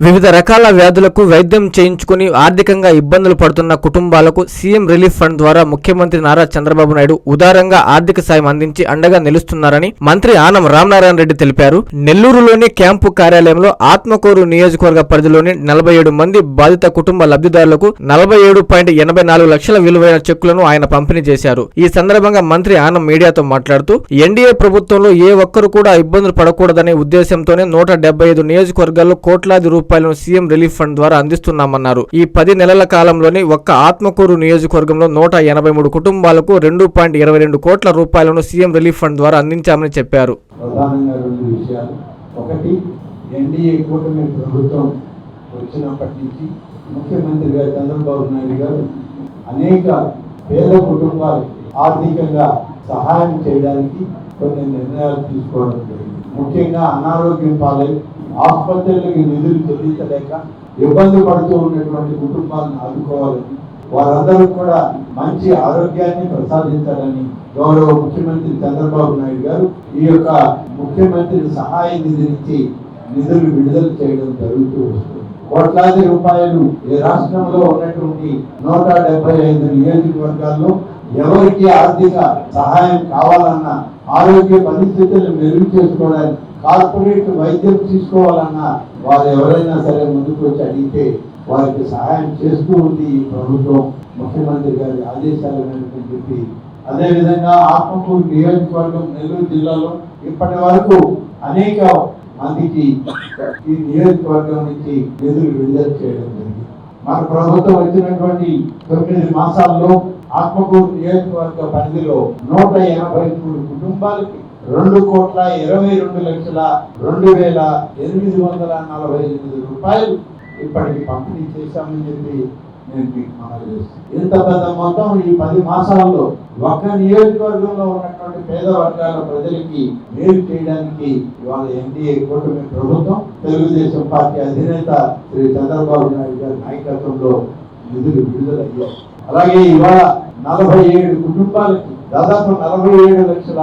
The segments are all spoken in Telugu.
వివిధ రకాల వ్యాధులకు వైద్యం చేయించుకుని ఆర్థికంగా ఇబ్బందులు పడుతున్న కుటుంబాలకు సీఎం రిలీఫ్ ఫండ్ ద్వారా ముఖ్యమంత్రి నారా చంద్రబాబు నాయుడు ఉదారంగా ఆర్థిక సాయం అందించి అండగా నిలుస్తున్నారని మంత్రి ఆనం రామనారాయణ రెడ్డి తెలిపారు. నెల్లూరులోని క్యాంపు కార్యాలయంలో ఆత్మకూరు నియోజకవర్గ పరిధిలోని నలభై ఏడు మంది బాధిత కుటుంబ లబ్ధిదారులకు నలభై ఏడు పాయింట్ ఎనభై నాలుగు లక్షల విలువైన చెక్కులను ఆయన పంపిణీ చేశారు. ఈ సందర్భంగా మంత్రి ఆనం మీడియాతో మాట్లాడుతూ ఎన్డీఏ ప్రభుత్వంలో ఏ ఒక్కరు కూడా ఇబ్బందులు పడకూడదనే ఉద్దేశంతోనే నూట డెబ్బై ఐదు నియోజకవర్గాల్లో కోట్లాది రూపాయలు రూపాయలను సీఎం రిలీఫ్ ఫండ్ ద్వారా అందిస్తున్నామన్నారు. ఈ పది నెలల కాలంలోనే ఒక్క ఆత్మకూరు నియోజకవర్గంలో నూట ఎనభై మూడు కుటుంబాలకు రెండు పాయింట్ ఇరవై రెండు కోట్ల రూపాయలను సీఎం రిలీఫ్ ఫండ్ ద్వారా అందించామని చెప్పారు. ఒకటి ఎన్డీఏ కూటమి ప్రభుత్వం వచ్చినప్పటి నుంచి ముఖ్యమంత్రిగా చంద్రబాబు నాయుడు గారు అనేక పేద కుటుంబాలు ఆర్థికంగా సహాయం చేయడానికి కొన్ని నిర్ణయాలు తీసుకోవడం జరిగింది. ముఖ్యంగా అనారోగ్యం పాలై ఆసుపత్రులకి నిధులు చెల్లించలేక ఇబ్బంది పడుతూ ఉన్నటువంటి కుటుంబాలను ఆదుకోవాలని వారందరూ కూడా మంచి ఆరోగ్యాన్ని ప్రసాదించాలని గౌరవ ముఖ్యమంత్రి చంద్రబాబు నాయుడు గారు ఈ యొక్క ముఖ్యమంత్రి సహాయ నిధి నుంచి నిధులు విడుదల చేయడం జరుగుతూ వస్తుంది. కోట్లాది రూపాయలు ఈ రాష్ట్రంలో ఉన్నటువంటి నూట డెబ్బై ఐదు నియోజకవర్గాల్లో ఎవరికి ఆర్థిక సహాయం కావాలన్నా ఆరోగ్య పరిస్థితులు మెరుగు చేసుకోవడానికి కార్పొరేట్ వైద్యం తీసుకోవాలన్నా వారు ఎవరైనా సరే ముందుకు వచ్చి అడిగితే వారికి సహాయం చేస్తూ ఉంది ఈ ప్రభుత్వం ముఖ్యమంత్రి గారి ఆదేశాలు మేరకు చెప్పి. అదేవిధంగా ఆత్మకూరు నియోజకవర్గం నెల్లూరు జిల్లాలో ఇప్పటి వరకు అనేక మందికి ఈ నియోజకవర్గం నుంచి నిధులు విడుదల చేయడం జరిగింది. మన ప్రభుత్వం వచ్చినటువంటి తొమ్మిది మాసాల్లో ఆత్మకూరు నియోజకవర్గ పరిధిలో నూట ఎనభై మూడు కుటుంబాలకి రెండు కోట్ల ఇరవై రెండు లక్షల రెండు వేల ఎనిమిది వందల నలభై ఎనిమిది రూపాయలు ఇప్పటికి పంపిణీ చేశామని చెప్పి నేను మీకు మనవి చేస్తాను ఇంత పెద్ద మొత్తం ఈ పది మాసాల్లో ఒక్క నియోజకవర్గంలో ఉన్నటువంటి పేద వర్గాల ప్రజలకి మేలు చేయడానికి ఇవాళ ఎన్డీఏ కూటమి ప్రభుత్వం తెలుగుదేశం పార్టీ అధినేత శ్రీ చంద్రబాబు నాయుడు గారి నాయకత్వంలో నిధులు విడుదలయ్యాయి అలాగే ఇవాళ నలభై ఏడు కుటుంబాలకి దాదాపు నలభై ఏడు లక్షల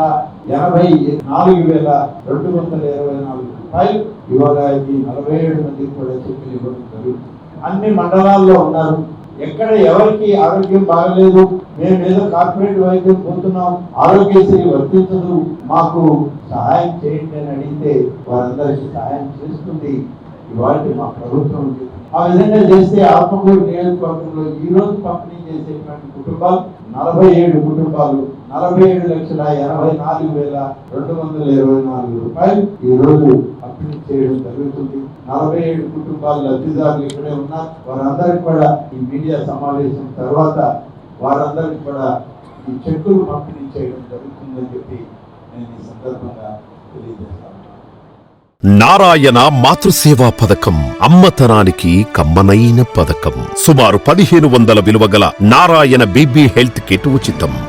ఎనభై నాలుగు వేల రెండు వందల ఇరవై నాలుగు రూపాయలు ఇవాళ ఈ నలభై ఏడు మందికి కూడా చెక్కులు ఇవ్వడం జరుగుతుంది. అన్ని మండలాల్లో ఉన్నారు. ఎక్కడ ఎవరికి ఆరోగ్యం బాగలేదు మేము ఏదో కార్పొరేట్ వైద్యం పోతున్నాం ఆరోగ్యశ్రీ వర్తించదు మాకు సహాయం చేయండి అని అడిగితే వారందరికీ సహాయం చేస్తుంది. ఇవాళ మా ప్రభుత్వం ఆ విధంగా చేస్తే ఆత్మకూరు నియోజకవర్గంలో ఈ రోజు పంపిణీ చేసేటువంటి కుటుంబాలు నలభై ఏడు కుటుంబాలు నలభై ఏడు లక్షల ఎనభై నాలుగు వేల రెండు వందల ఇరవై నాలుగు రూపాయలు ఈ రోజు పంపిణీ చేయడం జరుగుతుంది. నలభై ఏడు కుటుంబాల లబ్ధిదారులు ఇక్కడే ఉన్నారు. వారందరికి కూడా ఈ మీడియా సమావేశం తర్వాత వారందరికి కూడా ఈ చెక్కులు పంపిణీ చేయడం జరుగుతుందని చెప్పి నేను ఈ సందర్భంగా తెలియజేస్తాను. నారాయణ మాతృసేవా పథకం అమ్మతనానికి కమ్మనైన పథకం. సుమారు పదిహేను వందల విలువగల నారాయణ బీబీ హెల్త్ కిట్ ఉచితం.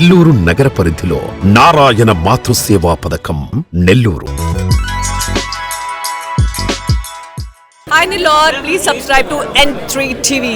నెల్లూరు నగర పరిధిలో నారాయణ మాతృసేవా పథకం Nellore. I please subscribe to N TV